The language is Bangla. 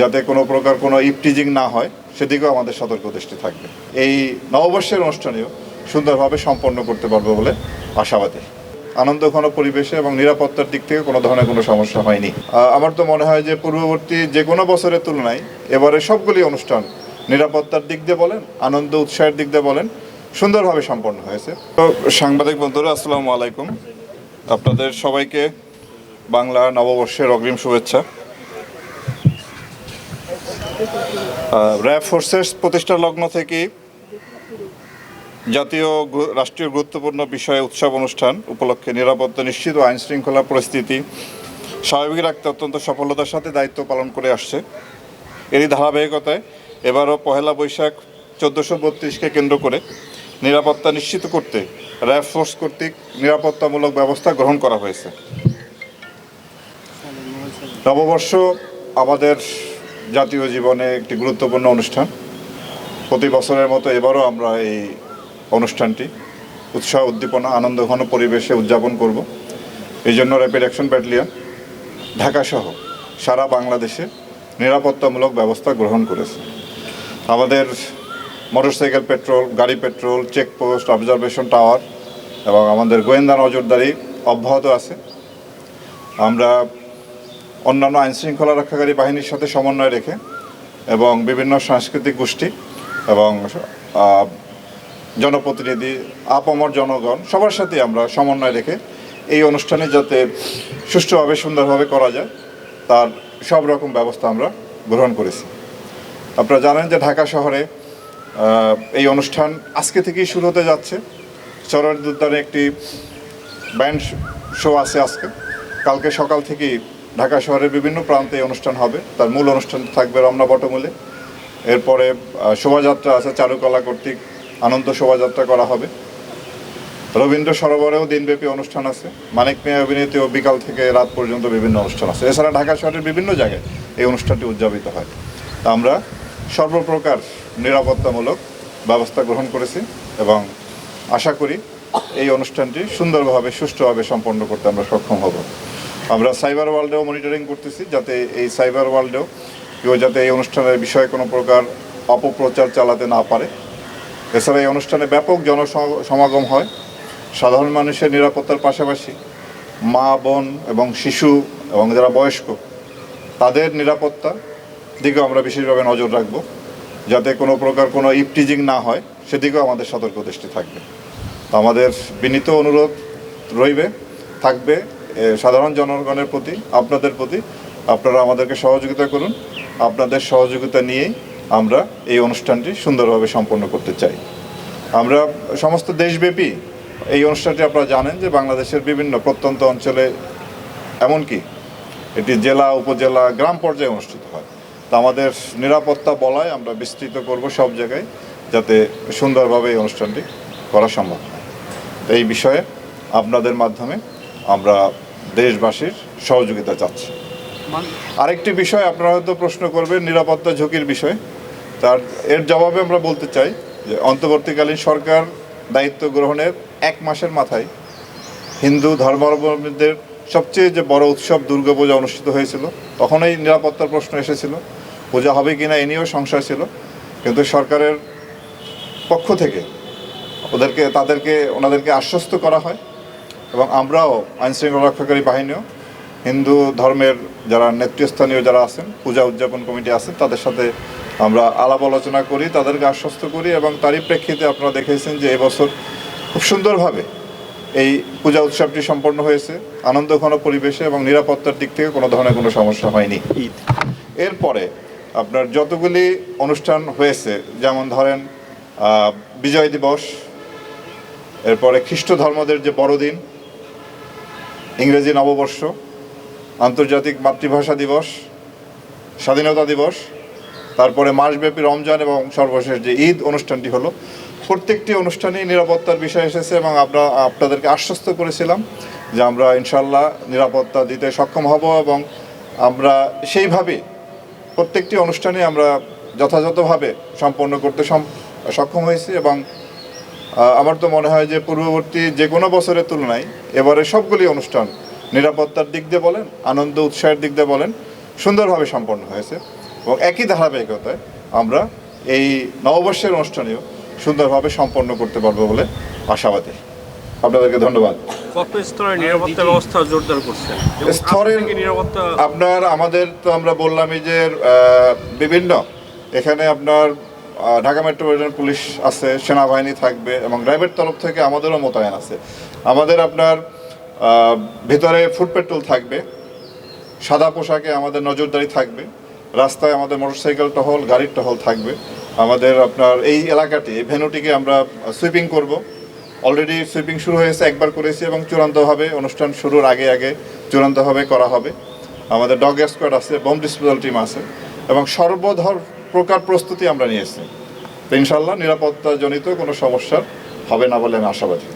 যাতে কোনো প্রকার কোনো ইপটিজিং না হয়, সেদিকেও আমাদের সতর্ক দৃষ্টি থাকবে। এই নববর্ষের অনুষ্ঠানেও সুন্দরভাবে সম্পন্ন করতে পারব বলে আশাবাদী। আনন্দঘন পরিবেশে এবং নিরাপত্তার দিক থেকে কোনো ধরনের কোনো সমস্যা হয়নি। আমার তো মনে হয় যে পূর্ববর্তী যে কোনো বছরের তুলনায় এবারে সবগুলি অনুষ্ঠান নিরাপত্তার দিক দিয়ে বলেন, আনন্দ উৎসাহের দিক দিয়ে বলেন, সুন্দরভাবে সম্পন্ন হয়েছে। তো সাংবাদিক বন্ধুরা, আসসালামু আলাইকুম। আপনাদের সবাইকে বাংলা নববর্ষের অগ্রিম শুভেচ্ছা। র্যাব ফোর্সেস প্রতিষ্ঠা লগ্ন থেকে জাতীয় রাষ্ট্রীয় গুরুত্বপূর্ণ বিষয়ে উৎসব অনুষ্ঠান উপলক্ষে নিরাপত্তা নিশ্চিত ও আইন শৃঙ্খলা পরিস্থিতি স্বাভাবিক রাখতে অত্যন্ত সফলতার সাথে দায়িত্ব পালন করে আসছে। এরই ধারাবাহিকতায় এবারও পহেলা বৈশাখ চোদ্দোশো বত্রিশকে কেন্দ্র করে নিরাপত্তা নিশ্চিত করতে র্যাব ফোর্স কর্তৃক নিরাপত্তামূলক ব্যবস্থা গ্রহণ করা হয়েছে। নববর্ষ আমাদের জাতীয় জীবনে একটি গুরুত্বপূর্ণ অনুষ্ঠান। প্রতি বছরের মতো এবারও আমরা এই অনুষ্ঠানটি উৎসাহ, উদ্দীপনা আনন্দঘন পরিবেশে উদযাপন করব। এই জন্য র্যাপিড অ্যাকশন ব্যাটালিয়ন ঢাকাসহ সারা বাংলাদেশে নিরাপত্তামূলক ব্যবস্থা গ্রহণ করেছে। আমাদের মোটরসাইকেল পেট্রোল, গাড়ি পেট্রোল, চেকপোস্ট, অবজারভেশন টাওয়ার এবং আমাদের গোয়েন্দা নজরদারি অব্যাহত আছে। আমরা অন্যান্য আইন শৃঙ্খলা রক্ষাকারী বাহিনীর সাথে সমন্বয় রেখে এবং বিভিন্ন সাংস্কৃতিক গোষ্ঠী এবং জনপ্রতিনিধি, আপামর জনগণ, সবার সাথে আমরা সমন্বয় রেখে এই অনুষ্ঠানে যাতে সুষ্ঠুভাবে, সুন্দরভাবে করা যায়, তার সব রকম ব্যবস্থা আমরা গ্রহণ করেছি। আপনারা জানেন যে ঢাকা শহরে এই অনুষ্ঠান আজকে থেকেই শুরু হতে যাচ্ছে। চরের উদ্যানে একটি ব্যান্ড শো আছে আজকে। কালকে সকাল থেকেই ঢাকা শহরের বিভিন্ন প্রান্তে অনুষ্ঠান হবে। তার মূল অনুষ্ঠান থাকবে রমনা বটমূলে। এরপরে শোভাযাত্রা আছে চারুকলা কর্তৃক। আনন্দ শোভাযাত্রা করা হবে। রবীন্দ্র সরোবরেও দিনব্যাপী অনুষ্ঠান আছে। মানিক মেয়ে অভিনীত বিকাল থেকে রাত পর্যন্ত বিভিন্ন অনুষ্ঠান আছে। এছাড়া ঢাকা শহরের বিভিন্ন জায়গায় এই অনুষ্ঠানটি উদযাপিত হয়। তা আমরা সর্বপ্রকার নিরাপত্তামূলক ব্যবস্থা গ্রহণ করেছি এবং আশা করি এই অনুষ্ঠানটি সুন্দরভাবে, সুষ্ঠুভাবে সম্পন্ন করতে আমরা সক্ষম হব। আমরা সাইবার ওয়ার্ল্ডেও মনিটরিং করতেছি, যাতে এই সাইবার ওয়ার্ল্ডেও কেউ যাতে এই অনুষ্ঠানের বিষয়ে কোনো প্রকার অপপ্রচার চালাতে না পারে। এছাড়া এই অনুষ্ঠানে ব্যাপক জনসমাগম হয়। সাধারণ মানুষের নিরাপত্তার পাশাপাশি মা, বোন এবং শিশু এবং যারা বয়স্ক, তাদের নিরাপত্তা দিকেও আমরা বিশেষভাবে নজর রাখব। যাতে কোনো প্রকার কোনো ইপটিজিং না হয়, সেদিকেও আমাদের সতর্ক দৃষ্টি থাকবে। তো আমাদের বিনীত অনুরোধ রইবে, থাকবে সাধারণ জনগণের প্রতি, আপনাদের প্রতি, আপনারা আমাদেরকে সহযোগিতা করুন। আপনাদের সহযোগিতা নিয়েই আমরা এই অনুষ্ঠানটি সুন্দরভাবে সম্পন্ন করতে চাই। আমরা সমস্ত দেশব্যাপী এই অনুষ্ঠানটি আপনারা জানেন যে বাংলাদেশের বিভিন্ন প্রত্যন্ত অঞ্চলে, এমনকি এটি জেলা, উপজেলা, গ্রাম পর্যায়ে অনুষ্ঠিত হয়। তা আমাদের নিরাপত্তা বলায় আমরা বিস্তৃত করব সব জায়গায় যাতে সুন্দরভাবে এই অনুষ্ঠানটি করা সম্ভব হয়। এই বিষয়ে আপনাদের মাধ্যমে আমরা দেশবাসীর সহযোগিতা চাচ্ছি। আরেকটি বিষয় আপনারা হয়তো প্রশ্ন করবেন নিরাপত্তা ঝুঁকির বিষয়। তার এর জবাবে আমরা বলতে চাই যে অন্তর্বর্তীকালীন সরকার দায়িত্ব গ্রহণের এক মাসের মাথায় হিন্দু ধর্মাবলম্বীদের সবচেয়ে যে বড় উৎসব দুর্গাপূজা অনুষ্ঠিত হয়েছিল তখন এই নিরাপত্তার প্রশ্ন এসেছিল পূজা হবে কি না এ নিয়েও সংশয় ছিল। কিন্তু সরকারের পক্ষ থেকে ওদেরকে তাদেরকে ওনাদেরকে আশ্বস্ত করা হয়। এবং আমরাও আইনশৃঙ্খলা রক্ষাকারী বাহিনীও, হিন্দু ধর্মের যারা নেতৃস্থানীয় যারা আছেন, পূজা উদযাপন কমিটি আছেন তাদের সাথে আমরা আলাপ আলোচনা করি, তাদেরকে আশ্বস্ত করি এবং তারই প্রেক্ষিতে আপনারা দেখেছেন যে এবছর খুব সুন্দরভাবে এই পূজা উৎসবটি সম্পন্ন হয়েছে আনন্দঘন পরিবেশে এবং নিরাপত্তার দিক থেকে কোনো ধরনের কোনো সমস্যা হয়নি। ঈদ এরপরে আপনার যতগুলি অনুষ্ঠান হয়েছে, যেমন ধরেন বিজয় দিবস, এরপরে খ্রিস্ট ধর্মদের যে বড়দিন ইংরেজি নববর্ষ, আন্তর্জাতিক মাতৃভাষা দিবস, স্বাধীনতা দিবস, তারপরে মাসব্যাপী রমজান এবং সর্বশেষ যে ঈদ অনুষ্ঠানটি হলো। প্রত্যেকটি অনুষ্ঠানেই নিরাপত্তার বিষয় এসেছে এবং আমরা, আপনাদেরকে আশ্বস্ত করেছিলাম যে আমরা ইনশাল্লাহ নিরাপত্তা দিতে সক্ষম হব এবং আমরা সেইভাবে প্রত্যেকটি অনুষ্ঠানে আমরা যথাযথভাবে সম্পন্ন করতে সক্ষম হয়েছি এবং আমার তো মনে হয় যে পূর্ববর্তী যে কোনো বছরের তুলনায় এবারে সবগুলি অনুষ্ঠান নিরাপত্তার দিক দিয়ে বলেন আনন্দ উৎসাহের দিক দিয়ে বলেন সুন্দরভাবে সম্পন্ন হয়েছে। এবং একই ধারাবাহিকতায় আমরা এই নববর্ষের অনুষ্ঠানেও সুন্দরভাবে সম্পন্ন করতে পারব বলে আশাবাদী। আপনাদেরকে ধন্যবাদ। স্তরের নিরাপত্তা আপনার আমাদের তো আমরা বললামই যে বিভিন্ন এখানে আপনার ঢাকা মেট্রোপলিটন পুলিশ আছে, সেনাবাহিনী থাকবে এবং র্যাবের তরফ থেকে আমাদেরও মোতায়েন আছে। আমাদের আপনার ভিতরে ফুড পেট্রোল থাকবে, সাদা পোশাকে আমাদের নজরদারি থাকবে, রাস্তায় আমাদের মোটরসাইকেল টহল, গাড়ির টহল থাকবে। আমাদের আপনার এই এলাকাটি, এই ভেনুটিকে আমরা সুইপিং করব। অলরেডি সুইপিং শুরু হয়েছে, একবার করেছি এবং চূড়ান্তভাবে অনুষ্ঠান শুরুর আগে আগে চূড়ান্তভাবে করা হবে। আমাদের ডগ স্কোয়াড আছে বোম ডিসপোজাল টিম আছে এবং সর্বধর প্রকার প্রস্তুতি আমরা নিয়েছি। তো ইনশাল্লাহ নিরাপত্তাজনিত কোনো সমস্যার হবে না বলে আমি আশাবাদী।